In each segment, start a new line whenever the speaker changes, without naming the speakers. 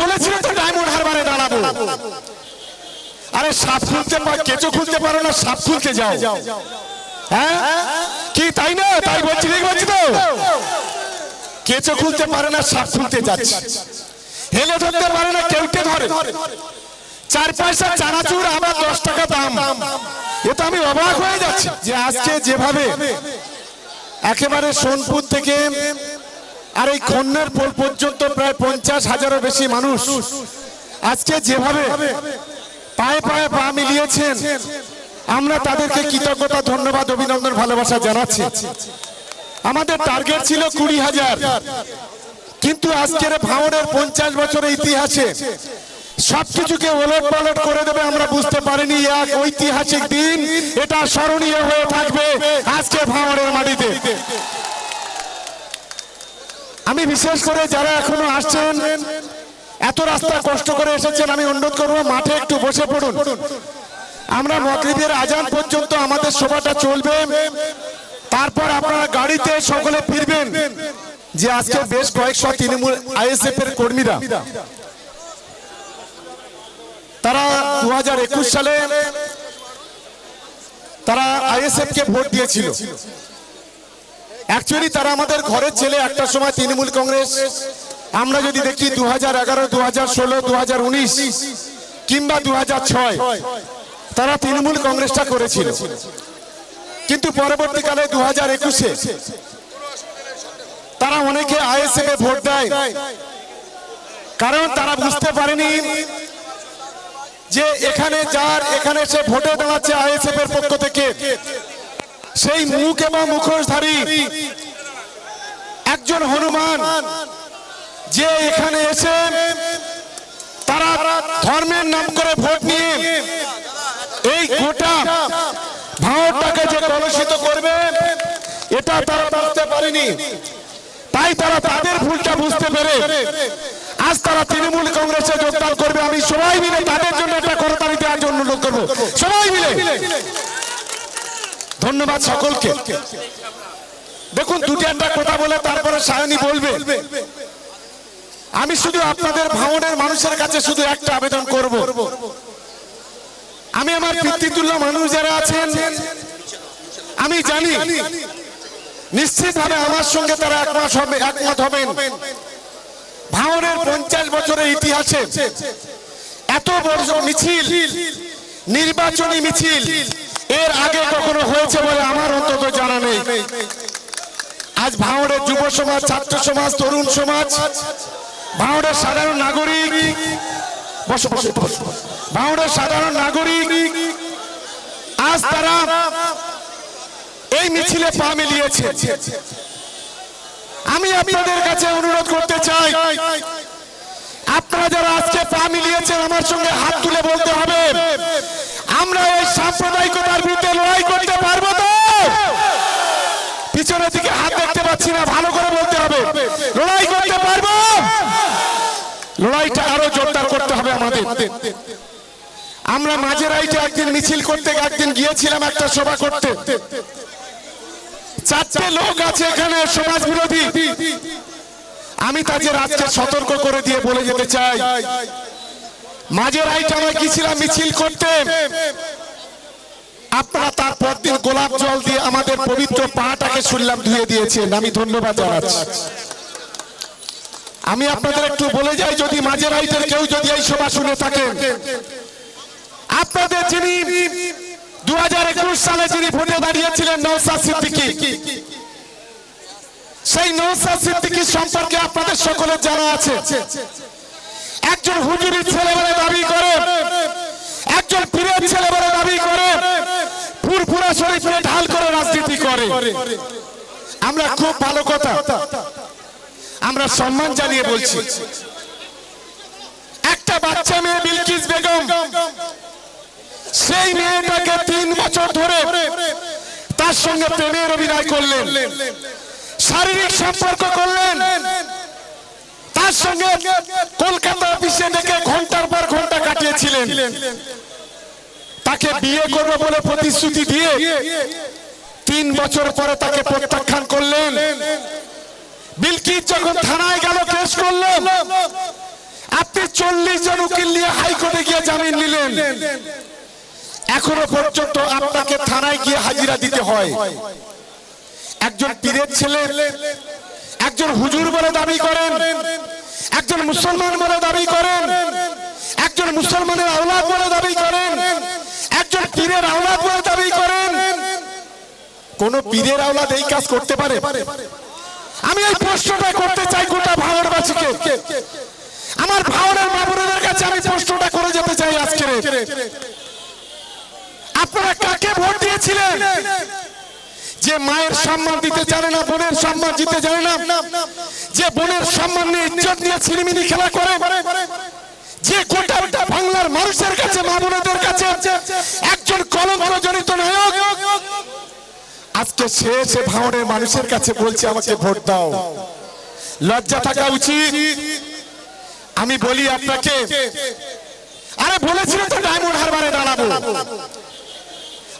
বলেছিল তো ডায়মন্ড হারবারে দাঁড়াবো। আরে সাপ খুলতে কেঁচো খুলতে পারো না, সাপ খুলতে যাও। হ্যাঁ? কি, তাই না? তাই বলছি ঠিক বলছি তো। কেঁচো খুলতে পারে না, সাপ খুলতে যাচ্ছে। হেলে ধরতে পারে না, কেউটে ধরে। চার পয়সা চানাচুর আবার দশ টাকা দাম। এ তো আমি অবাক হয়ে যাচ্ছি যে আজকে যেভাবে একেবারে সোনপুর থেকে আর এই খন্নের পোল পর্যন্ত প্রায় পঞ্চাশ হাজারও বেশি মানুষ আজকে যেভাবে পায়ে পায়ে পা মিলিয়েছেন, আমরা তাদেরকে কৃতজ্ঞতা, ধন্যবাদ, অভিনন্দন, ভালোবাসা জানাচ্ছি। আমাদের টার্গেট ছিল কুড়ি হাজার। কিন্তু আজকের ভাঙনের পঞ্চাশ বছরের ইতিহাসে সবকিছুকে ওলট পালট করে দেবে আমরা বুঝতে পারিনি, এক ঐতিহাসিক দিন, এটা স্মরণীয় হয়ে থাকবে আজকে ভাঙনের মাটিতে। আমি বিশেষ করে যারা এখনও আসছেন, এত রাস্তা কষ্ট করে এসেছেন, আমি অনুরোধ করব মাঠে একটু বসে পড়ুন। আমরা মকরিবের আজান পর্যন্ত আমাদের সভাটা চলবে। তারপর আপনারা গাড়িতে সকলে ফিরবেন, যে আজকে বেশ কয়েকশো তৃণমূল আইএসএফ এর কর্মীরা। তারা দু হাজার একুশ সালে তারা আইএসএফ কে ভোট দিয়েছিল। অ্যাকচুয়ালি তারা আমাদের ঘরের ছেলে একটা সময় তৃণমূল কংগ্রেস। আমরা যদি দেখি দু হাজার এগারো দু হাজার ষোলো দু হাজার উনিশ কিংবা দু হাজার ছয়, তারা তৃণমূল কংগ্রেসটা করেছিল। কিন্তু পরবর্তীকালে দু হাজার একুশে তারা অনেকে আইএসএফ এ ভোট দেয়। কারণ তারা বুঝতে পারেনি যে এখানে যার, এখানে সে ভোটে দাঁড়াচ্ছে আইএসএফ এর পক্ষ থেকে। সেই মুখ এবং মুখোশধারী একজন হনুমান যে এখানে এসে তারা ধর্মের নাম করে ভোট নিয়ে এই গোটা ভারতটাকে যে কলুষিত করবে এটা তারা বুঝতে পারেনি। তাই তারা তাদের ভুলটা বুঝতে পেরে আজ তারা তৃণমূল কংগ্রেসে যোগদান করবে। আমি সবাই মিলে তাদের জন্য একটা করতালি দেওয়ার জন্য অনুরোধ করব সবাই মিলে ধন্যবাদ সকলকে। দেখুন, দুটি একটা কথা বলে তারপরে সায়নী বলবে। আমি শুধু আপনাদের ভাঙনের মানুষের কাছে শুধু একটা আবেদন করব। আমি আমার পিতৃতুল্য মানুষ যারা আছেন, আমি জানি, নিশ্চিতভাবে আমার সঙ্গে তারা একমত হবে, একমত হবেন। ভাঙনের পঞ্চাশ বছরের ইতিহাসে এত বড় মিছিল, নির্বাচনী মিছিল এর আগে কখনো হয়েছে বলে আমার অন্তত জানা নেই। আজ ভাঙড়ের যুব সমাজ, ছাত্র সমাজ, তরুণ সমাজ, ভাঙড়ের সাধারণ নাগরিক। ভাঙড়ের সাধারণ নাগরিক, আজ তারা এই মিছিলে পা মিলিয়েছে। আমি আপনাদের কাছে অনুরোধ করতে চাই, আপনারা যারা আজকে পা মিলিয়েছেন, আমার সঙ্গে হাত তুলে বলতে হবে আমরা এই সাম্প্রদায়িকতার বিরুদ্ধে লড়াই করতে পারব তো পিছনের দিকে পাচ্ছি না, ভালো করে বলতে হবে। লড়াই করতে পারব? লড়াইটা আরও জোরদার করতে হবে আমাদের। আমরা মাঝে রাইটে একদিন মিছিল করতে, একদিন গিয়েছিলাম একটা সভা করতে। চারটে লোক আছে এখানে সমাজ বিরোধী আমি তাদের আজকে সতর্ক করে দিয়ে বলে যেতে চাই। মাঝে রাইট আমরা গিয়েছিলাম মিছিল করতে। আপনারা তার পরদিন গোলাপ জল দিয়ে আমাদের পবিত্র পাটাকে শুনলাম, ধুয়ে দিয়েছেন। আমি ধন্যবাদ জানাচ্ছি। আমি আপনাদের একটু বলে যাই, যদি মাঝে রাইটের কেউ যদি এই সভা শুনে থাকেন। আপনাদের যিনি দু হাজার একুশ সালে যিনি ভোটে দাঁড়িয়েছিলেন নৌসাদ সিদ্দিকী, সেই নৌসাদ সিদ্দিকী সম্পর্কে আপনাদের সকলের জানা আছে। একজন হুজুরির ছেলে বলে দাবি করে, একজন পীরের ছেলে বলে দাবি করে ফুরফুরা শরীফে ঢাল করে রাজনীতি করে আমরা খুব ভালো কথা। আমরা সম্মান জানিয়ে বলছি। একটা বাচ্চা মেয়ে বিলকিস বেগম সেই মেয়েটাকে তিন বছর ধরে তার সঙ্গে প্রেমের অভিনয় করলেন শারীরিক সম্পর্ক করলেন তার সঙ্গে কলকাতা অফিসে ডেকে ঘণ্টার পর ঘণ্টা কাটিয়েছিলেন। তাকে বিয়ে করব বলে প্রতিশ্রুতি দিয়ে তিন বছর পরে তাকে প্রত্যাখ্যান করলেন। বিলকিস যখন থানায় গেল কেস করলেন। আপনি চল্লিশ জন উকিল নিয়ে হাইকোর্টে গিয়ে জামিন নিলেন। এখনও পর্যন্ত আপনাকে থানায় গিয়ে হাজিরা দিতে হয়। একজন পীরের ছেলে একজন হুজুর বলে দাবি করেন একজন মুসলমান বলে দাবি করেন একজন মুসলমানের আওলাদ বলে দাবি করেন একজন পীরের আওলাদ করেন কোন পীরের আওলাদ এই কাজ করতে পারে? আমি এই প্রশ্নটা করতে চাই গোটা ভারতবাসীকে। আমার ভাওনের মামুনের কাছে আমি প্রশ্নটা করে যেতে চাই আজকে আপনারা কাকে ভোট দিয়েছিলেন? যে মায়ের সম্মান দিতে জানে না, বোনের সম্মান দিতে জানে না, যে বোনের সম্মান নিয়ে ইজ্জত নিয়ে ছিনিমিনি খেলা করে, যে গোটা বাংলার মানুষের কাছে মা কাছে একজন কলঙ্ক জনিত নায়ক আজকে সে সে ভাঙনের মানুষের কাছে বলছে, আমাকে ভোট দাও। লজ্জা থাকা উচিত। আমি বলি আপনাকে, আরে বলেছিল তো ডায়মন্ড হারবারে দাঁড়াবো।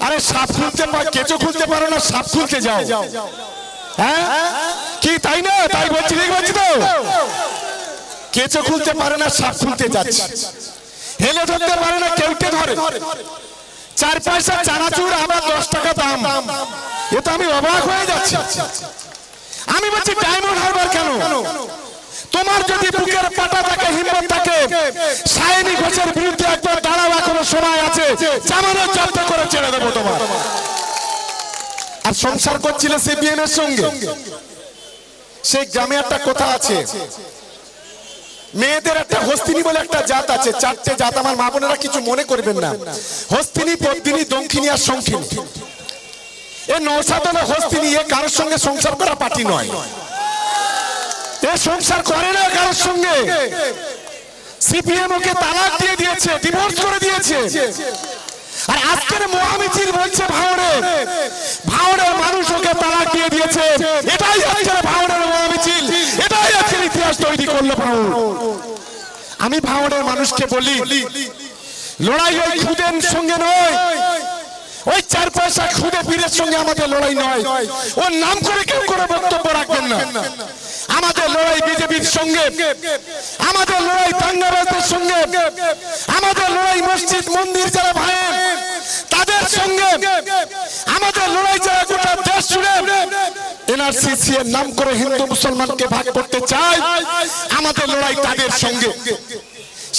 আরে সাপ খুলতে কেঁচো খুলতে পারো না, সাপ খুলতে যাও। হ্যাঁ? কি, তাই না? তাই বলছি ঠিক বলছি তো কেঁচো খুলতে পারে না, সাপ খুলতে যাচ্ছে। হেলে ধরতে পারে না কেউটে ধরে। চার পয়সা চানাচুর আবার দশ টাকা দাম। এ তো আমি অবাক হয়ে যাচ্ছি। আমি বলছি ডায়মন্ড হারবার কেন? তোমার যদি বুকের পাটা থাকে হিম্মত থাকে সায়নী ঘোষের বিরুদ্ধে একবার দাঁড়াও এখনও সময় আছে। জামানত জব্দ করে ছেড়ে দেবো তোমার। আর সংসার করছিলে সিপিএম এর সঙ্গে। সেই গ্রামে একটা কথা আছে। মেয়েদের একটা হস্তিনী বলে একটা জাত আছে। চারটে জাত। আমার মা বোনেরা কিছু মনে করবেন না। হস্তিনী পদ্মিনী দক্ষিণী আর শঙ্খিনী এ নৌসাদ হলো এ কারোর সঙ্গে সংসার করা পার্টি নয়। এ সংসার করে না কারোর সঙ্গে। সিপিএম ওকে তালাক দিয়ে দিয়েছে ডিভোর্স করে দিয়েছে। আর আজকের মহামিছিল বলছে ভাওড়ে ভাওড়ের মানুষ ওকে তালাক দিয়ে দিয়েছে। এটাই আজকের ভাওড়ের মহামিছিল। এটাই আজকের ইতিহাস তৈরি করল ভাওড় আমি ভাওড়ের মানুষকে বলি, লড়াই ওই খুদের সঙ্গে নয়। ওই চার পয়সা খুদে পীরের সঙ্গে আমাদের লড়াই নয়। ওর নাম করে কেউ করে বক্তব্য রাখবেন না। আমাদের লড়াই বিজেপির সঙ্গে। আমাদের লড়াই দাঙ্গাবাজদের সঙ্গে। আমাদের লড়াই মসজিদ, মন্দির যারা ভাইয়ের, তাদের সঙ্গে। আমাদের লড়াই যারা গোটা দেশ জুড়ে। এনআরসিসি এর নাম করে হিন্দু মুসলমানকে ভাগ করতে চায়, আমাদের লড়াই তাদের সঙ্গে।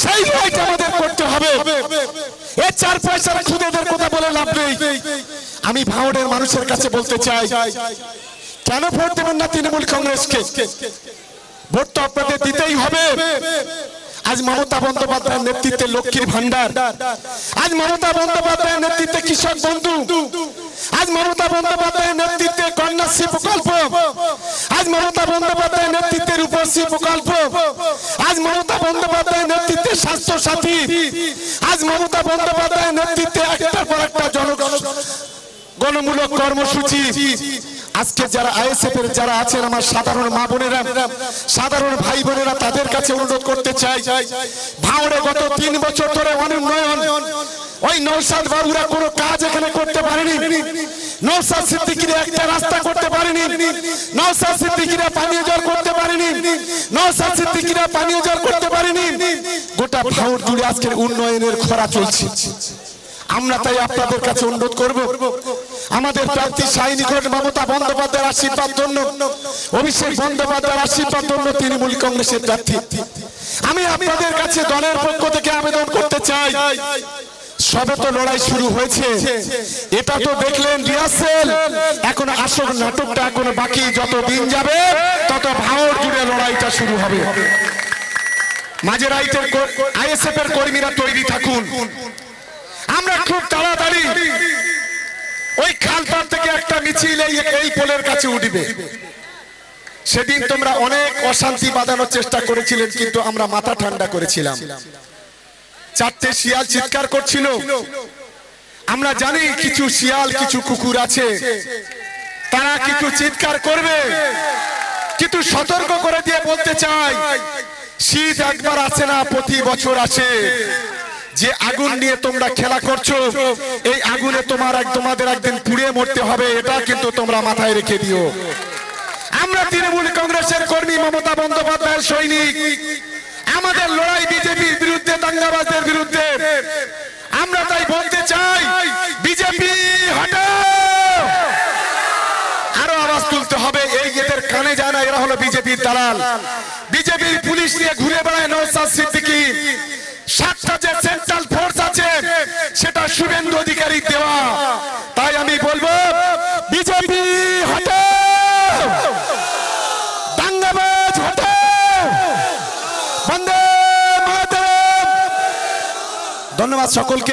সেই লড়াইটা আমাদের করতে হবে। এ চার পয়সার খুদেদের কথা বলে লাভ নেই। আমি ভাওড়ের মানুষের কাছে বলতে চাই, কেন ভোট দেবেন না তৃণমূল কংগ্রেসকে? ভোট তো আপনাদের দিতেই হবে। আজ মমতা বন্দ্যোপাধ্যায়ের নেতৃত্বে লক্ষ্মীর ভান্ডার আজ মমতা বন্দ্যোপাধ্যায়ের নেতৃত্বে কৃষক বন্ধু। আজ মমতা বন্দ্যোপাধ্যায়ের নেতৃত্বে কন্যাশ্রী প্রকল্প। আজ মমতা বন্দ্যোপাধ্যায়ের নেতৃত্বে রূপশ্রী প্রকল্প। আজ মমতা বন্দ্যোপাধ্যায়ের নেতৃত্বে স্বাস্থ্য সাথী। আজ মমতা বন্দ্যোপাধ্যায়ের নেতৃত্বে একটার পর একটা জনগণ গণমূলক কর্মসূচি। আজকে যারা আইএসএফ এর যারা আছেন, আমার সাধারণ মা বোনেরা, সাধারণ ভাই বোনেরা, তাদের কাছে অনুরোধ করতে চাই। ভাওড়ে গত তিন বছর ধরে অনুন্নয়ন ওই নৌসাদ বাবুরা কোনো কাজ এখানে করতে পারেনি। নৌসাদ সিদ্দিকিরা একটা রাস্তা করতে পারেনি। নৌসাদ সিদ্দিকিরা পানীয় জল করতে পারেনি। নৌসাদ সিদ্দিকিরা পানীয় জল করতে পারেনি। গোটা ভাওড় জুড়ে আজকের উন্নয়নের খরা চলছে। আমরা তাই আপনাদের কাছে অনুরোধ করব। আমাদের প্রার্থী সাইনি ঘোষ মমতা বন্দ্যোপাধ্যায়ের আশীর্বাদ জন্য, অভিষেক বন্দ্যোপাধ্যায়ের আশীর্বাদ জন্য তৃণমূল কংগ্রেসের প্রার্থী। আমি আপনাদের কাছে দলের পক্ষ থেকে আবেদন করতে চাই। সবে তো লড়াই শুরু হয়েছে। এটা তো দেখলেন রিহার্সেল। এখন আসল নাটকটা এখন বাকি যত দিন যাবে, তত ভাওর জুড়ে লড়াইটা শুরু হবে। মাঝে রাইটের আইএসএফ এর কর্মীরা তৈরি থাকুন। আমরা খুব তাড়াতাড়ি ওই খালপার থেকে একটা মিছিল এই পোলের কাছে উঠবে। সেদিন তোমরা অনেক অশান্তি বাঁধানোর চেষ্টা করেছিলেন, কিন্তু আমরা মাথা ঠান্ডা করেছিলাম। চারটে শিয়াল চিৎকার করছিল। আমরা জানি কিছু শিয়াল, কিছু কুকুর আছে। তারা কিছু চিৎকার করবে। কিন্তু সতর্ক করে দিয়ে বলতে চাই, শীত একবার আসে না, প্রতি বছর আসে। যে আগুন নিয়ে তোমরা খেলা করছ, এই আগুনে তোমার এক, তোমাদের একদিন পুড়ে মরতে হবে, এটা কিন্তু তোমরা মাথায় রেখে দিও। আমরা তৃণমূল কংগ্রেসের কর্মী মমতা বন্দ্যোপাধ্যায়ের সৈনিক। আমাদের লড়াই বিজেপির বিরুদ্ধে, দাঙ্গাবাজদের বিরুদ্ধে। আমরা তাই বলতে চাই, বিজেপি আরও আওয়াজ তুলতে হবে, এই এদের কানে যায় না, এরা হলো বিজেপির দালাল। বিজেপির পুলিশ নিয়ে ঘুরে বেড়ায়। ধন্যবাদ সকলকে।